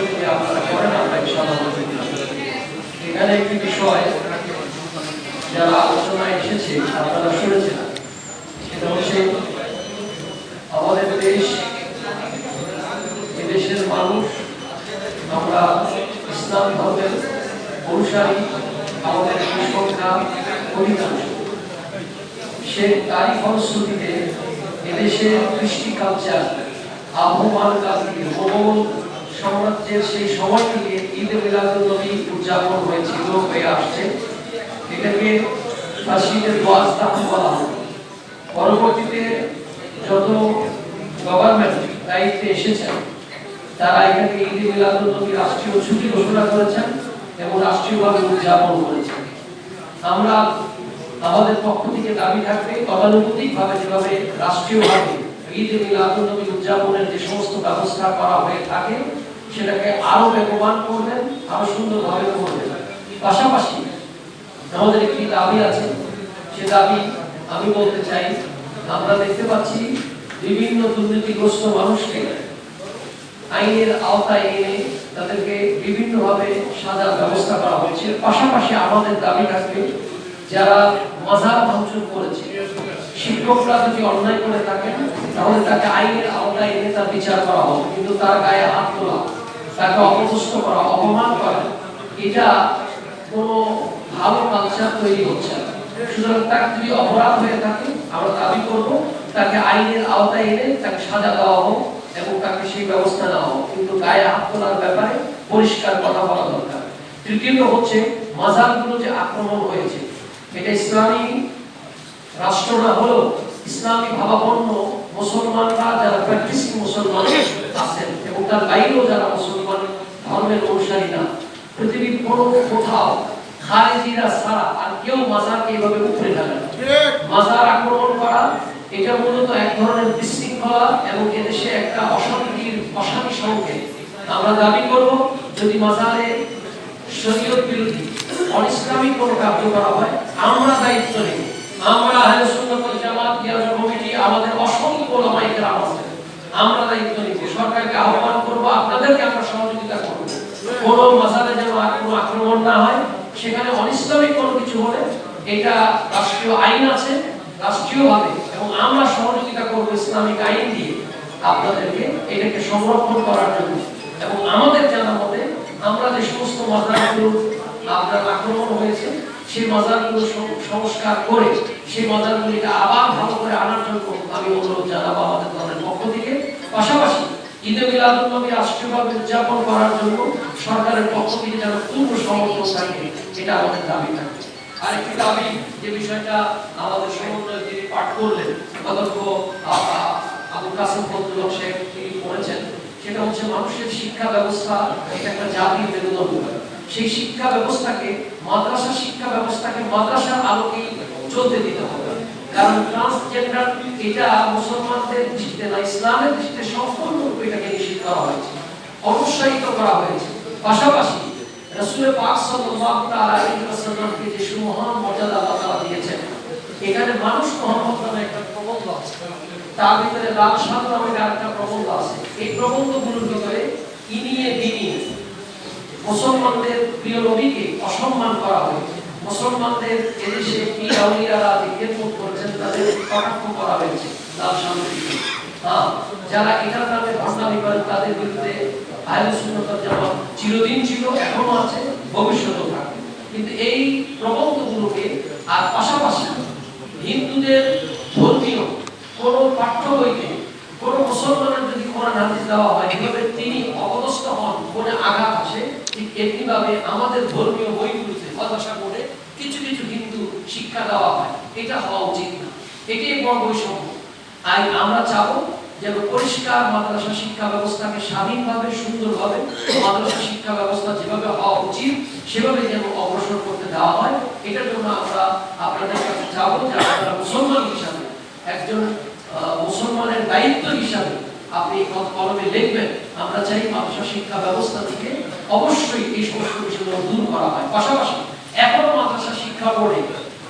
যদি আপনারা করেন আমরা ইনশাআল্লাহ এখানে একটি বিষয় যারা আলোচনায় এসেছে, আপনারা শুনেছেন। সেটা হচ্ছে আমাদের দেশ দেশের মানুষ, আমরা ইসলাম ধর্মের অনুসারী, আমাদের সংখ্যা অধিকাংশ। সে তারই ফলশ্রুতিতে এদেশের কৃষ্টি কালচার আহ্বান কালকে সাম্রাজ্যের সেই সময় থেকে ঈদ মিলাদুল নবী উদযাপন হয়েছিল, হয়ে আসছে। এটাকে ফাঁসিদের দোয়াস্তাহ বলা হয়। পরবর্তীতে যত গভর্নমেন্ট দায়িত্বে এসেছেন, তারা এখানে ঈদ মিলাদুল নবী রাষ্ট্রীয় ছুটি ঘোষণা করেছেন এবং রাষ্ট্রীয়ভাবে উদযাপন করেছেন। আমরা আমাদের পক্ষ থেকে দাবি থাকবে গতানুগতিকভাবে যেভাবে রাষ্ট্রীয়ভাবে ঈদ মিলাদুল নবী উদযাপনের যে সমস্ত ব্যবস্থা করা হয়ে থাকে সেটাকে আরও বেগবান করবেন, আরও সুন্দরভাবে করবেন। পাশাপাশি আমাদের একটি দাবি আছে, সে দাবি আমি বলতে চাই, আমরা দেখতে পাচ্ছি বিভিন্ন দুর্নীতিগ্রস্ত মানুষকে আইনের আওতায় এনে তাদেরকে বিভিন্নভাবে সাজার ব্যবস্থা করা হয়েছে। পাশাপাশি আমাদের দাবি থাকবে, যারা মাজার ভাঙচুর করেছে, শিক্ষকরা যদি অন্যায় করে থাকেন, তাহলে তাকে আইনের আওতায় এনে তার বিচার করা হবে কিন্তু তার গায়ে হাত তোলা তাকে অপদস্থ করা, অপমান করা, এটা কোনো ভালো কালচার তৈরি হচ্ছে না। সুতরাং তার যদি অপরাধ হয়ে থাকে, আমরা দাবি করব, তাকে আইনের আওতায় এনে তাকে সাজা দেওয়া হোক এবং তাকে সেই ব্যবস্থা নেওয়া হোক। কিন্তু গায়ে হাত তোলার ব্যাপারে পরিষ্কার কথা বলা দরকার। তৃতীয়ত হচ্ছে, মাজারগুলো যে আক্রমণ হয়েছে, এটা ইসলামী রাষ্ট্র না হলেও ইসলামী ভাবাপন্ন মুসলমানরা, যারা প্র্যাকটিসিং মুসলমান আছেন এবং তার বাইরেও যারা মুসলমান ধর্মের অনুসারী না। পৃথিবীর কোনো কোথাও খারেজিরা ছাড়া আর কেউ মাজারকে এভাবে উপরে টানে না। মাজার আক্রমণ করা এটা মূলত এক ধরনের বিশৃঙ্খলা এবং এদেশে একটা অশান্তির অশান্তি সংকেত আমরা দাবি করব যদি মাজারে শরীয়ত বিরোধী অনিসলামিক কোনো কার্য করা হয় আমরা দায়িত্ব নেব। আমরা আহলে সুন্নাত ওয়াল জামাত গিয়াস কমিটি আমাদের অসংখ্য ওলামায়ে কেরাম আছে। আমরা দায়িত্ব নিব। সরকারকে আহ্বান করব আপনাদেরকে আমরা করব কোন মাসালে যেন আর কোনো আক্রমণ না হয়, সেখানে অনিসলামিক কোনো কিছু হলে এটা রাষ্ট্রীয় আইন আছে, রাষ্ট্রীয়ভাবে, এবং আমরা সহযোগিতা করব ইসলামিক আইন দিয়ে আপনাদেরকে এটাকে সংরক্ষণ করার জন্য। এবং আমাদের জানা মতে, আমরা যে সমস্ত মাজারগুলো আপনার আক্রমণ হয়েছে, সেই মাজারগুলো সংস্কার করে, সেই মাজারগুলিকে আবার ভালো করে আনার জন্য আমি অনুরোধ জানাব আমাদের দলের পক্ষ থেকে। পাশাপাশি ঈদে রাষ্ট্রীয়ভাবে উদযাপন করার জন্য সরকারের পক্ষ থেকে যেন পূর্ণ সমর্থন থাকে এটা আমাদের দাবি থাকে আরেকটি দাবি যে বিষয়টা আমাদের সমন্বয় পাঠ করলেন শেখ তিনি করেছেন সেটা হচ্ছে মানুষের শিক্ষা ব্যবস্থা, এটা একটা জাতির মেরুদণ্ড। সেই শিক্ষা ব্যবস্থাকে মাদ্রাসা শিক্ষা ব্যবস্থাকে মাদ্রাসার আলোকেই চলতে দিতে হবে। কারণ এটা মুসলমানদের না ইসলামের সম্পূর্ণরূপে এটাকে নিষিদ্ধ করা হয়েছে করা হয়েছে। পাশাপাশি রাসূল পাক যে সুমহান মর্যাদা আল্লাহ দিয়েছেন, এখানে মানুষ মোহাম্মদ নামে একটা প্রবন্ধ আছে। তার ভিতরে লাল সাদ নামে একটা প্রবন্ধ আছে। এই প্রবন্ধগুলোর ভিতরে ইনিয়ে মুসলমানদের প্রিয় নবীকে অসম্মান করা হয় মুসলমানদের এদেশে কি আউলিয়ারা তাদের পাঠ্য বইতে কোন মুসলমানের যদি কোরআন হাদিস দেওয়া হয় এভাবে তিনি অপদস্থ হন কোনে আঘাত আসে, ঠিক আমাদের ধর্মীয় বইগুলোতে হতাশা করে কিছু কিছু হিন্দু শিক্ষা দেওয়া হয়। এটা হওয়া এটাই বৈষম্য। আর আমরা চাবো যেন পরিষ্কার মাদ্রাসা শিক্ষা ব্যবস্থাকে স্বাধীনভাবে, সুন্দরভাবে মাদ্রাসা শিক্ষা ব্যবস্থা যেভাবে হওয়া উচিত সেভাবে যেন অগ্রসর করতে দেওয়া হয়। এটার জন্য আমরা আপনাদের কাছে চাবো যে আপনারা মুসলমান হিসাবে, একজন মুসলমানের দায়িত্ব হিসাবে আপনি কলমে লিখবেন, আমরা চাই মাদ্রাসা শিক্ষা ব্যবস্থা থেকে অবশ্যই এই সমস্ত বিষয়গুলো দূর করা হয়। পাশাপাশি এখনও মাদ্রাসা শিক্ষা বোর্ডে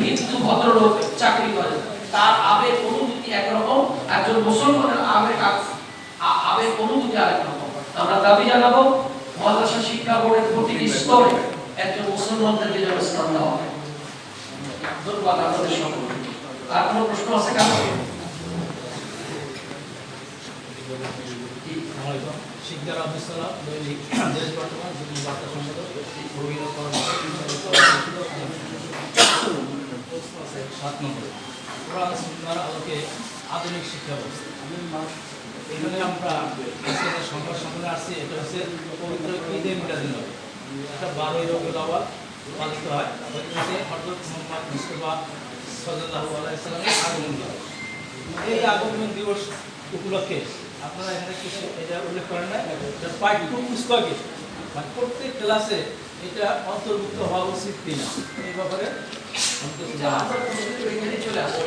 হিন্দু, ভদ্রলোক চাকরি করেন। তার আবেগ অনুভূতি একরকম একজন মুসলমানের আবেগ আবেগ অনুভূতি আরেক রকম আমরা দাবি জানাব মাদ্রাসা শিক্ষা বোর্ডের প্রতিটি স্তরে একজন মুসলমানদেরকে যেন স্থান দেওয়া হয় ধন্যবাদ আপনাদের সকলকে আর কোনো প্রশ্ন আছে আসসালামাইকুম শিকদার সাত নম্বর কোরআন সুন্নার আলোকে আধুনিক শিক্ষা ব্যবস্থা। এখানে আমরা সংবাদ সম্মেলনে আসছি, এটা হচ্ছে পবিত্র ঈদে মিলাদিন এটা বারোই রবিউল আওয়াল পালিত হয়। হচ্ছে মুহাম্মদ মুস্তাফা সাল্লাল্লাহু আলাইহি আগমন এই আগমন দিবস উপলক্ষে আপনারা এখানে কিছু এটা উল্লেখ করেন না? এটা পাঠ্য পুস্তকে মানে প্রত্যেক ক্লাসে এটা অন্তর্ভুক্ত হওয়া উচিত কিনা? এই ব্যাপারে